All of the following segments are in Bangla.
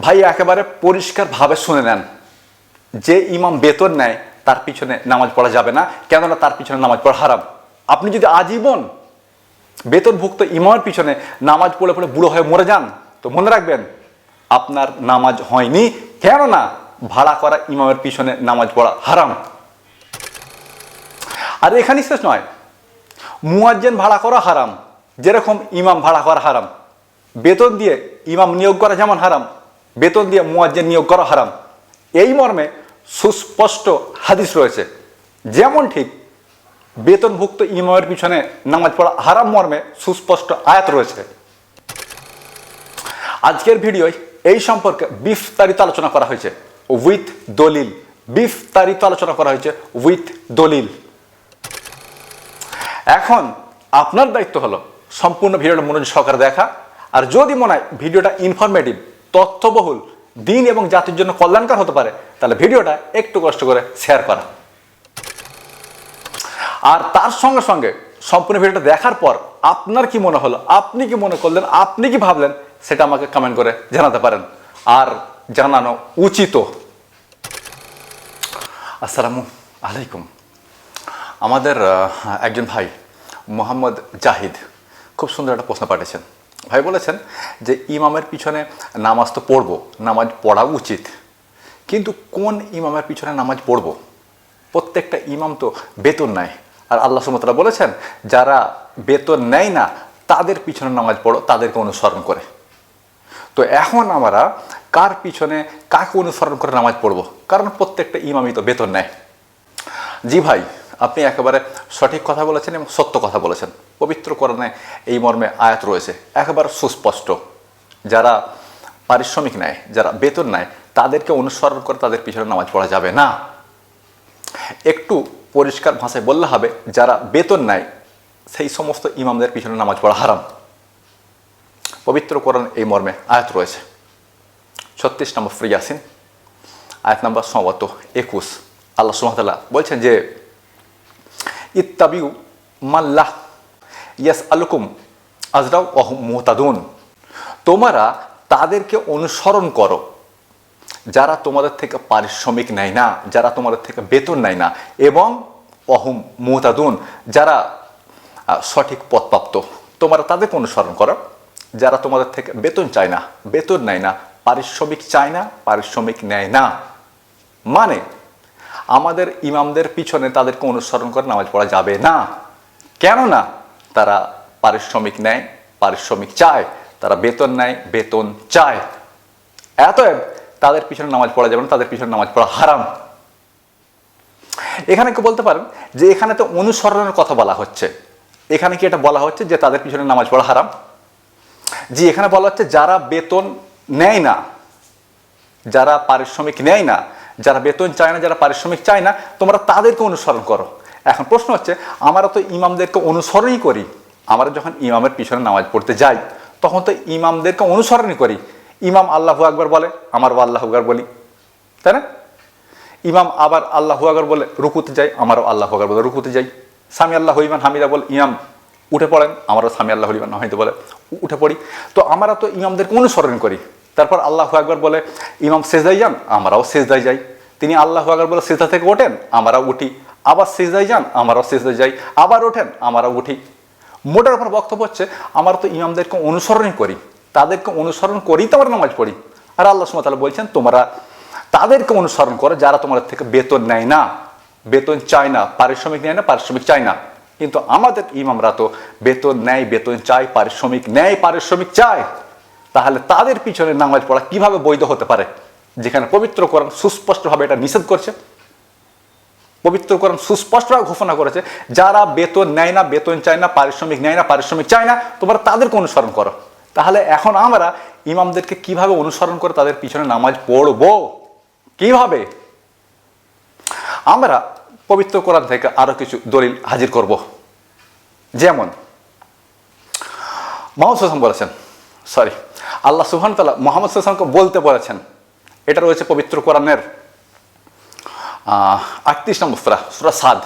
ভাই, একেবারে পরিষ্কারভাবে শুনে নেন। যে ইমাম বেতন নেয়, তার পিছনে নামাজ পড়া যাবে না। কেননা তার পিছনে নামাজ পড়া হারাম। আপনি যদি আজীবন বেতনভুক্ত ইমামের পিছনে নামাজ পড়ে পড়ে বুড়ো হয়ে মরে যান, তো মনে রাখবেন, আপনার নামাজ হয়নি। কেননা ভাড়া করা ইমামের পিছনে নামাজ পড়া হারাম। আর এখানেই শেষ নয়, মুয়াজ্জেন ভাড়া করা হারাম। যেরকম ইমাম ভাড়া করা হারাম। বেতন দিয়ে ইমাম নিয়োগ করা যেমন হারাম। বেতন দিয়ে মুয়াজ্জেন নিয়োগ করা হারাম। এই মর্মে সুস্পষ্ট হাদিস রয়েছে। যেমন ঠিক বেতনভুক্ত ইমামের পিছনে নামাজ পড়া হারাম মর্মে সুস্পষ্ট আয়াত রয়েছে। আজকের ভিডিওয় এই সম্পর্কে বিস্তারিত আলোচনা করা হয়েছে। উইথ দলিল। বিস্তারিত আলোচনা করা হয়েছে উইথ দলিল। এখন আপনার দায়িত্ব হলো সম্পূর্ণ ভিডিওটা মনোযোগ সহকারে দেখা। আর যদি মনে হয় ভিডিওটা ইনফরমেটিভ তথ্যবহুল, দিন এবং জাতির জন্য কল্যাণকর হতে পারে। তাহলে ভিডিওটা একটু কষ্ট করে শেয়ার করা। আর তার সঙ্গে সঙ্গে সম্পূর্ণ ভিডিওটা দেখার পর আপনার কি মনে হলো, আপনি কি মনে করলেন, আপনি কি ভাবলেন, সেটা আমাকে কমেন্ট করে জানাতে পারেন। আর জানানো উচিত। আসসালামু আলাইকুম। আমাদের একজন ভাই, মোহাম্মদ জাহিদ, খুব সুন্দর একটা প্রশ্ন পাঠিয়েছেন। ভাই বলেছেন যে ইমামের পিছনে নামাজ তো পড়ব, নামাজ পড়া উচিত। কিন্তু কোন ইমামের পিছনে নামাজ পড়ব? প্রত্যেকটা ইমাম তো বেতন নেয়। আর আল্লাহ সুমতলা বলেছেন, যারা বেতন নেয় না, তাদের পিছনে নামাজ পড়ো, তাদেরকে অনুসরণ করে। তো এখন আমরা কার পিছনে কাকে অনুসরণ করে নামাজ পড়ব? কারণ প্রত্যেকটা ইমামই তো বেতন নেয়। জি ভাই আপনি একেবারে সঠিক কথা বলেছেন এবং সত্য কথা বলেছেন। পবিত্র করণে এই মর্মে আয়াত রয়েছে। একেবারে সুস্পষ্ট। যারা পারিশ্রমিক নেয়, যারা বেতন নেয়, তাদেরকে অনুসরণ করে তাদের পিছনে নামাজ পড়া যাবে না। একটু পরিষ্কার ভাষায় বললে হবে, যারা বেতন নেয়, সেই সমস্ত ইমামদের পিছনে নামাজ পড়া হারাম। পবিত্র করণ এই মর্মে আয়াত রয়েছে। ছত্রিশ নম্বর ফ্রি আসিন আয়াত নম্বর সম্ভবত একুশ। আল্লাহ সুমতাল্লাহ বলছেন যে ইত্তাবিউ মাল্লাহ ইয়াস আলুকুম আজরাও অহ মুহতাদুন। তোমরা তাদেরকে অনুসরণ করো। যারা তোমাদের থেকে পারিশ্রমিক নেয় না, যারা তোমাদের থেকে বেতন নেয় না, এবং অহম মোহতাদুন, যারা সঠিক পথপ্রাপ্ত। তোমরা তাদেরকে অনুসরণ করো। যারা তোমাদের থেকে বেতন চায় না, বেতন নেয় না, পারিশ্রমিক চায় না, পারিশ্রমিক নেয় না। মানে আমাদের ইমামদের পিছনে তাদেরকে অনুসরণ করে নামাজ পড়া যাবে না। কেননা তারা পারিশ্রমিক নেয়, পারিশ্রমিক চায়, তারা বেতন নেয়, বেতন চায়। এতএব তাদের পিছনে নামাজ পড়া যাবে না, তাদের পিছনে নামাজ পড়া হারাম। এখানে কি বলতে পারেন যে এখানে তো অনুসরণের কথা বলা হচ্ছে। এখানে কি এটা বলা হচ্ছে যে তাদের পিছনে নামাজ পড়া হারাম? জি, এখানে বলা হচ্ছে যারা বেতন নেয় না, যারা পারিশ্রমিক নেয় না যারা বেতন চায় না, যারা পারিশ্রমিক চায় না, তোমরা তাদেরকে অনুসরণ করো। এখন প্রশ্ন হচ্ছে, আমরা তো ইমামদেরকে অনুসরণই করি। আমরা যখন ইমামের পিছনে নামাজ পড়তে যাই, তখন তো ইমামদেরকে অনুসরণই করি। ইমাম আল্লাহু আকবর বলে আমারও আল্লাহ আকবর বলি। তাই না? ইমাম আবার আল্লাহু আকবর বলে, রুকুতে যাই, আমারও আল্লাহ আকবর বলে, রুকুতে যাই। স্বামী আল্লাহ ইমান, হামিদা বলে, ইমাম, উঠে পড়েন, আমারও স্বামী আল্লাহ ইমান, হামিদা বলে, উঠে পড়ি। তো আমরা তো ইমামদেরকে অনুসরণ করি। তারপর আল্লাহ আকবর বলে, ইমাম সেজদাই যান, আমরাও সেজদাই যাই। তিনি আল্লাহ আকবর বলে, সেজদা থেকে ওঠেন, আমরাও উঠি। আবার সেজদাই যান, আমরাও সেজদাই যাই। আবার ওঠেন, আমরাও উঠি। মোটার উপর বক্তব্য হচ্ছে, আমরা তো ইমামদেরকে অনুসরণই করি, তাদেরকে অনুসরণ করেই তো আমরা নামাজ পড়ি। আর আল্লাহ সুমতাল বলছেন, তোমরা তাদেরকে অনুসরণ করো, যারা তোমাদের থেকে বেতন নেয় না, বেতন চায় না, পারিশ্রমিক নেয় না, পারিশ্রমিক চায় না। কিন্তু আমাদের ইমামরা তো বেতন নেয়, বেতন চায়, পারিশ্রমিক নেয়, পারিশ্রমিক চায়। তাহলে তাদের পিছনে নামাজ পড়া কীভাবে বৈধ হতে পারে? যেখানে পবিত্র কোরআন সুস্পষ্টভাবে এটা নিষেধ করছে। পবিত্র কোরআন সুস্পষ্টভাবে ঘোষণা করেছে, যারা বেতন নেয় না, বেতন চায় না, পারিশ্রমিক নেয় না, পারিশ্রমিক চায় না, তোমরা তাদেরকে অনুসরণ করো। তাহলে এখন আমরা ইমামদেরকে কীভাবে অনুসরণ করে তাদের পিছনে নামাজ পড়ব? কীভাবে? আমরা পবিত্র কোরআন থেকে আরও কিছু দলিল হাজির করব। যেমন মোহাম্মদ হাসান বলেছেন, সরি আল্লাহ সুহান তালা মোহাম্মদ হাসানকে বলতে বলেছেন। এটা রয়েছে পবিত্র কোরআনের আটত্রিশ নম্বর সুরা সুরা সাদ।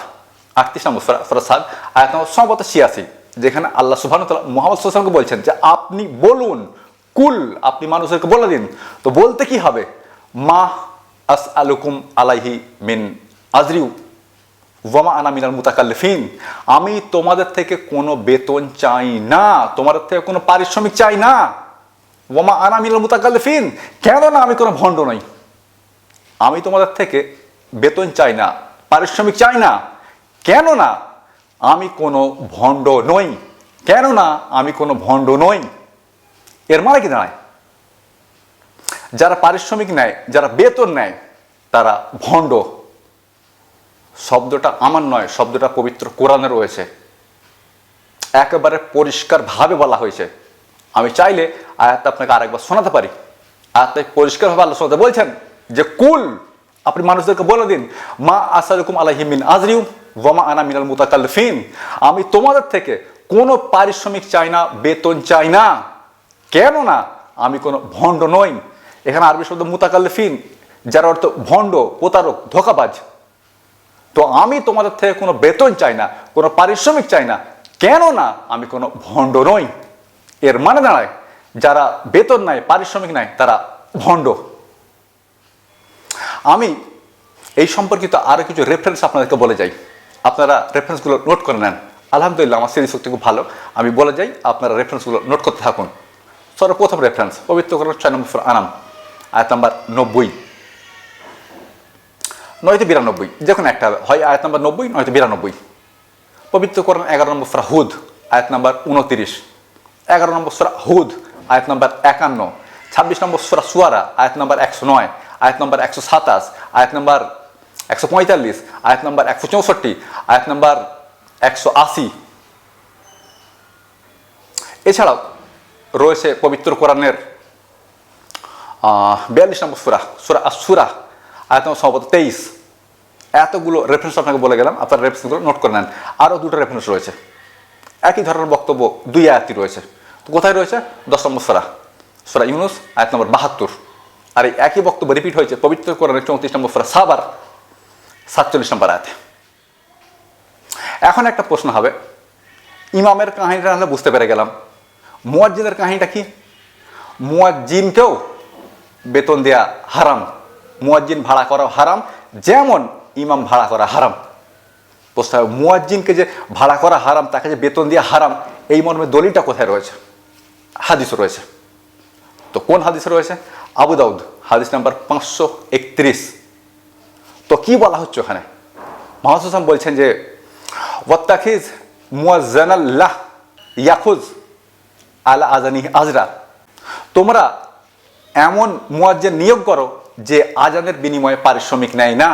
আটত্রিশ নম্বর সুরা সুরা সাদ, আয়াত নম্বর সম্ভবত ছিয়াশি, যেখানে আল্লাহ সুবহান তাআলা মুহাম্মদ সাল্লাল্লাহু বলছেন যে, আপনি বলুন, কুল আপনি মানুষদেরকে বলে দিন। তো বলতে কি হবে? মা আস আলুকুম আলাইহি মিন আজরিউ ওয়ামা আনা মিনাল মুতাকাল্লিফিন। আমি তোমাদের থেকে কোনো বেতন চাই না, তোমাদের থেকে কোনো পারিশ্রমিক চাই না। ওয়ামা আনা মিনাল মুতাকাল্লিফিন। কেন না আমি কোনো ভণ্ড নই। আমি তোমাদের থেকে বেতন চাই না, পারিশ্রমিক চাই না। কেন না আমি কোনো ভণ্ড নই। কেন না আমি কোনো ভণ্ড নই। এর মানে কি দাঁড়ায়? যারা পারিশ্রমিক নেয়, যারা বেতন নেয়, তারা ভণ্ড। শব্দটা আমার নয়, শব্দটা পবিত্র কোরআনে রয়েছে। একেবারে পরিষ্কারভাবে বলা হয়েছে। আমি চাইলে আয়াতটা আপনাকে আরেকবার শোনাতে পারি। আয়াতটা পরিষ্কারভাবে আল্লাহ শোনাতে বলছেন যে, কুল, আপনি মানুষদেরকে বলে দিন, মা আসাদুকুম আলাহিমিন আজরিউ ওয়ামা আনা মিনাল মুতাকাল্লিফিন। আমি তোমাদের থেকে কোনো পারিশ্রমিক চাই না, বেতন চাই না। কেন না আমি কোনো ভণ্ড নই। এখানে আরবি শব্দ মুতাকাল্লিফিন, যার অর্থ ভণ্ড, প্রতারক, ধোকাবাজ। তো আমি তোমাদের থেকে কোনো বেতন চাই না, কোনো পারিশ্রমিক চাই না কেন না আমি কোনো ভণ্ড নই। এর মানে দাঁড়ায়, যারা বেতন নেয় পারিশ্রমিক নেয় তারা ভণ্ড। আমি এই সম্পর্কিত আরও কিছু রেফারেন্স আপনাদেরকে বলে যাই। আপনারা রেফারেন্সগুলো নোট করে নেন। আলহামদুলিল্লাহ, আমার সিরিজ শক্তি খুব ভালো। আমি বলে যাই, আপনারা রেফারেন্সগুলো নোট করতে থাকুন। সর্বপ্রথম রেফারেন্স পবিত্র করার ছয় নম্বর আনাম, আয়াত নাম্বার নব্বই। নয়তো বিরানব্বই, যে কোনো একটা হয়, আয়াত নাম্বার নব্বই, নয়তো বিরানব্বই। পবিত্র করেন এগারো নম্বর সুরা হুদ, আয়াত নাম্বার উনতিরিশ। এগারো নম্বর সুরা হুদ, আয়াত নম্বর একান্ন। ছাব্বিশ নম্বর সুরা সুয়ারা, আয়াত নাম্বার একশো নয়, আয়াত নম্বর একশো সাতাশ, আয়াত নম্বর একশো পঁয়তাল্লিশ, আয়াত নম্বর একশো চৌষট্টি, আয়াত নম্বর একশো আশি। এছাড়াও রয়েছে পবিত্র কোরআনের বিয়াল্লিশ নম্বর সুরা সুরা সুরা আয়াত নম্বর সম্ভবত তেইশ। এতগুলো রেফারেন্স আপনাকে বলে গেলাম, আপনার রেফারেন্সগুলো নোট করে নেন। আরও দুটো রেফারেন্স রয়েছে। একই ধরনের বক্তব্য দুই আয়াতই রয়েছে। কোথায় রয়েছে? দশ নম্বর সুরা। সুরা ইউনুস, আয়াত নম্বর বাহাত্তর। আর এই একই বক্তব্য রিপিট হয়েছে, পবিত্র কোরআনের চৌত্রিশ নম্বর সুরা সাবার সাতচল্লিশ নম্বর আয়াতে। এখন একটা প্রশ্ন হবে, ইমামের কাহিনীটা আমরা বুঝতে পেরে গেলাম। মুয়াজ্জিনের কাহিনীটা কি? মুয়াজ্জিনকেও বেতন দেয়া হারাম। মুয়াজ্জিন ভাড়া করা হারাম, যেমন ইমাম ভাড়া করা হারাম। প্রশ্ন মুয়াজ্জিনকে যে ভাড়া করা হারাম, তাকে যে বেতন দেওয়া হারাম, এই মর্মে দলিলটা কোথায় রয়েছে? হাদিস রয়েছে। তো কোন হাদিস রয়েছে? আবু দাউদ, হাদিস নাম্বার পাঁচশো একত্রিশ। তো কি বলা হচ্ছে ওখানে? হোসেন বলছেন যে, ওয়াত্তাখিজ মুয়াজ্জানাল্লাহ ইয়াখুজ আলা আজানি আজরা। তোমরা এমন মুয়াজ্জেন নিয়োগ করো যে আজানের বিনিময়ে পারিশ্রমিক নেয় না।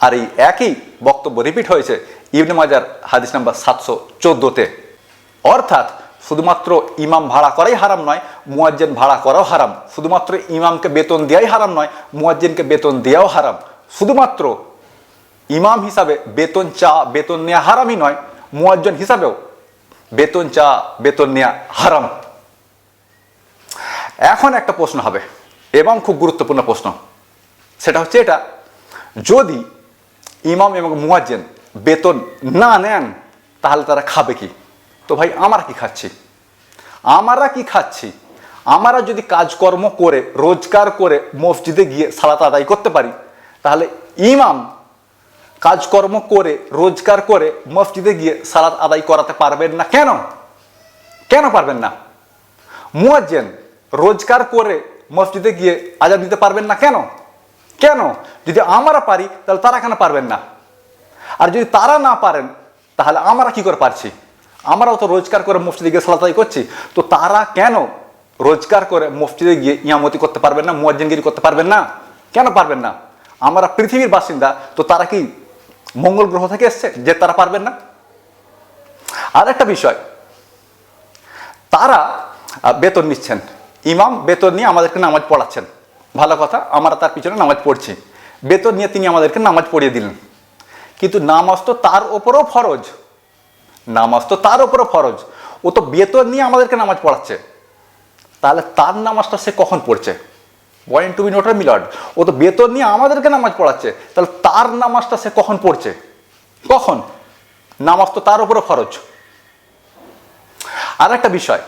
আর এই একই বক্তব্য রিপিট হয়েছে ইবনে মাজার হাদিস নাম্বার সাতশো চোদ্দোতে। অর্থাৎ শুধুমাত্র ইমাম ভাড়া করাই হারাম নয়, মুয়াজ্জেন ভাড়া করাও হারাম। শুধুমাত্র ইমামকে বেতন দেওয়াই হারাম নয়, মুয়াজ্জেনকে বেতন দেওয়াও হারাম। শুধুমাত্র ইমাম হিসাবে বেতন চা, বেতন নেওয়া হারামই নয়, মুয়াজ্জেন হিসাবেও বেতন চা, বেতন নেওয়া হারাম। এখন একটা প্রশ্ন হবে, এবং খুব গুরুত্বপূর্ণ প্রশ্ন। সেটা হচ্ছে এটা, যদি ইমাম এবং মুয়াজ্জেন বেতন না নেন, তাহলে তারা খাবে কি? তো ভাই, আমরা কি খাচ্ছি? আমরা কি খাচ্ছি? আমরা যদি কাজকর্ম করে, রোজগার করে, মসজিদে গিয়ে সালাত আদায় করতে পারি, তাহলে ইমাম কাজকর্ম করে, রোজগার করে, মসজিদে গিয়ে সালাত আদায় করাতে পারবেন না কেন? কেন পারবেন না? মুয়াজ্জেন রোজগার করে, মসজিদে গিয়ে আজান দিতে পারবেন না কেন? কেন? যদি আমরা পারি, তাহলে তারা কেন পারবেন না? আর যদি তারা না পারেন, তাহলে আমরা কি করে পারছি? আমরাও তো রোজগার করে মসজিদে গিয়ে সালাত আদায় করছি। তো তারা কেন রোজগার করে মসজিদে গিয়ে ইয়ামতি করতে পারবেন না, মুয়াজ্জেনগিরি করতে পারবেন না? কেন পারবেন না? আমরা পৃথিবীর বাসিন্দা, তো তারা কি মঙ্গল গ্রহ থেকে এসছে যে তারা পারবেন না? আর একটা বিষয়, তারা বেতন নিচ্ছেন। ইমাম বেতন নিয়ে আমাদেরকে নামাজ পড়াচ্ছেন। ভালো কথা, আমরা তার পিছনে নামাজ পড়ছি। বেতন নিয়ে তিনি আমাদেরকে নামাজ পড়িয়ে দিলেন। কিন্তু নামাজ তো তার ওপরও ফরজ। নামাজ তো তার ওপরও ফরজ। ও তো বেতন নিয়ে আমাদেরকে নামাজ পড়াচ্ছে। তাহলে তার নামাজটা সে কখন পড়ছে? পয়েন্ট টু বি নোটার মিলার্ড ও তো বেতন নিয়ে আমাদেরকে নামাজ পড়াচ্ছে। তাহলে তার নামাজটা সে কখন পড়ছে? কখন? নামাজ তো তার উপরে খরচ আর একটা বিষয়।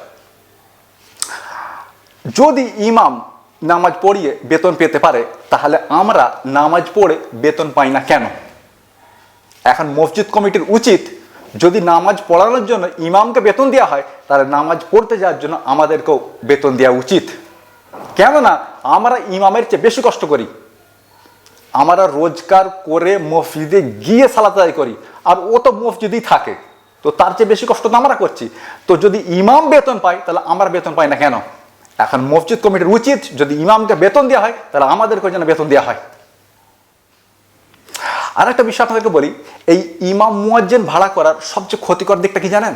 যদি ইমাম নামাজ পড়িয়ে বেতন পেতে পারে, তাহলে আমরা নামাজ পড়ে বেতন পাই না কেন? এখন মসজিদ কমিটির উচিত যদি নামাজ পড়ানোর জন্য ইমামকে বেতন দেওয়া হয়, তাহলে নামাজ পড়তে যাওয়ার জন্য আমাদেরকেও বেতন দেওয়া উচিত। কেননা, আমরা ইমামের চেয়ে বেশি কষ্ট করি। আমরা রোজগার করে মসজিদে গিয়ে সালাত আদায় করি। আর ও তো মসজিদই থাকে। তো তার চেয়ে বেশি কষ্ট তো আমরা করছি। তো যদি ইমাম বেতন পাই তাহলে আমরা বেতন পাই না কেন? এখন মসজিদ কমিটির উচিত যদি ইমামকে বেতন দেওয়া হয়, তাহলে আমাদেরকে যেন বেতন দেওয়া হয়। আর একটা বিষয় আপনাদেরকে বলি, এই ইমাম মুয়াজ্জেন ভাড়া করার সবচেয়ে ক্ষতিকর দিকটা কি জানেন?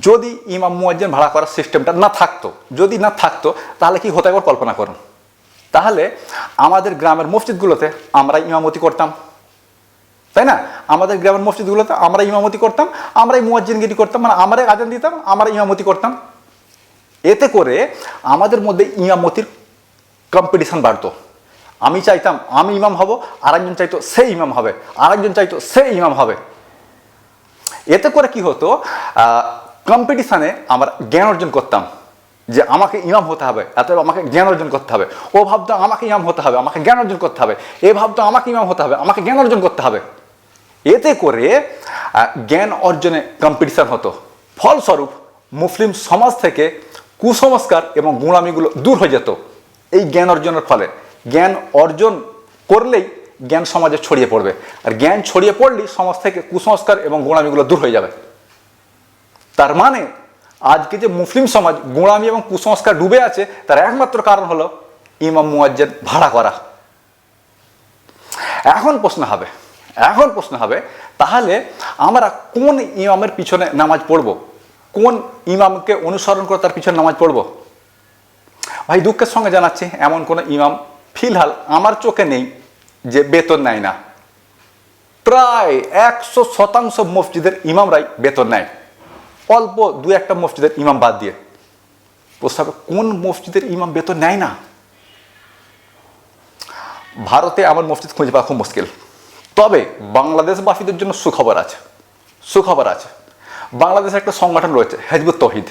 যদি ইমাম মুয়াজ্জেন ভাড়া করার সিস্টেমটা না থাকতো, যদি না থাকতো, তাহলে কি হতে একবার কল্পনা করুন। তাহলে আমাদের গ্রামের মসজিদগুলোতে আমরা ইমামতি করতাম। তাই না? আমাদের গ্রামের মসজিদগুলোতে আমরা ইমামতি করতাম আমরাই মুয়াজ্জিনগিরি করতাম মানে আমরাই আজান দিতাম, আমরা ইমামতি করতাম। এতে করে আমাদের মধ্যে ইমামতির কম্পিটিশন বাড়তো। আমি চাইতাম আমি ইমাম হব, আরেকজন চাইতো সে ইমাম হবে, আরেকজন চাইতো সে ইমাম হবে। এতে করে কি হতো কম্পিটিশানে আমরা জ্ঞান অর্জন করতাম, যে আমাকে ইমাম হতে হবে এত আমাকে জ্ঞান অর্জন করতে হবে। ও ভাবতো আমাকে ইমাম হতে হবে, আমাকে জ্ঞান অর্জন করতে হবে। এ ভাবতো আমাকে ইমাম হতে হবে, আমাকে জ্ঞান অর্জন করতে হবে। এতে করে জ্ঞান অর্জনে কম্পিটিশন হতো। ফলস্বরূপ মুসলিম সমাজ থেকে কুসংস্কার এবং গুণামিগুলো দূর হয়ে যেত। এই জ্ঞান অর্জনের ফলে। জ্ঞান অর্জন করলেই জ্ঞান সমাজে ছড়িয়ে পড়বে। আর জ্ঞান ছড়িয়ে পড়লেই সমাজ থেকে কুসংস্কার এবং গোড়ামিগুলো দূর হয়ে যাবে। তার মানে আজকে যে মুসলিম সমাজ গোড়ামি এবং কুসংস্কার ডুবে আছে, তার একমাত্র কারণ হলো ইমাম মুয়াজ্জেন ভাড়া করা। এখন প্রশ্ন হবে, এখন প্রশ্ন হবে, তাহলে আমরা কোন ইমামের পিছনে নামাজ পড়ব? কোন ইমামকে অনুসরণ করে তার পিছনে নামাজ পড়ব? ভাই, দুঃখের সঙ্গে জানাচ্ছি, এমন কোনো ইমাম ফিলহাল আমার চোখে নেই যে বেতন নেয় না। প্রায় একশো শতাংশ মসজিদের ইমামরাই বেতন নেয়। অল্প দু একটা মসজিদের ইমাম বাদ দিয়ে। প্রস্তাবে কোন মসজিদের ইমাম বেতন নেয় না? ভারতে আমার মসজিদ খুঁজে পাওয়া খুব মুশকিল। তবে বাংলাদেশবাসীদের জন্য সুখবর আছে। সুখবর আছে। বাংলাদেশে একটা সংগঠন রয়েছে, হেজবুত তহিদ।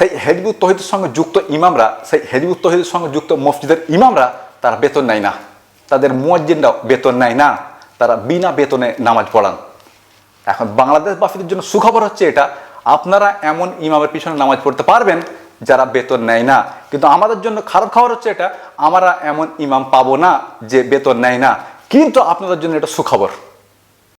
সেই হেজবুত তহিদের সঙ্গে যুক্ত ইমামরা, সেই হেজবুত তহিদের সঙ্গে যুক্ত মসজিদের ইমামরা, তারা বেতন নেয় না। তাদের মুয়াজ্জিনরাও বেতন নেয় না। তারা বিনা বেতনে নামাজ পড়ান। এখন বাংলাদেশবাসীদের জন্য সুখবর হচ্ছে এটা। আপনারা এমন ইমামের পিছনে নামাজ পড়তে পারবেন যারা বেতন নেয় না। কিন্তু আমাদের জন্য খারাপ খবর হচ্ছে এটা, আমরা এমন ইমাম পাবো না যে বেতন নেয় না। কিন্তু আপনাদের জন্য এটা সুখবর।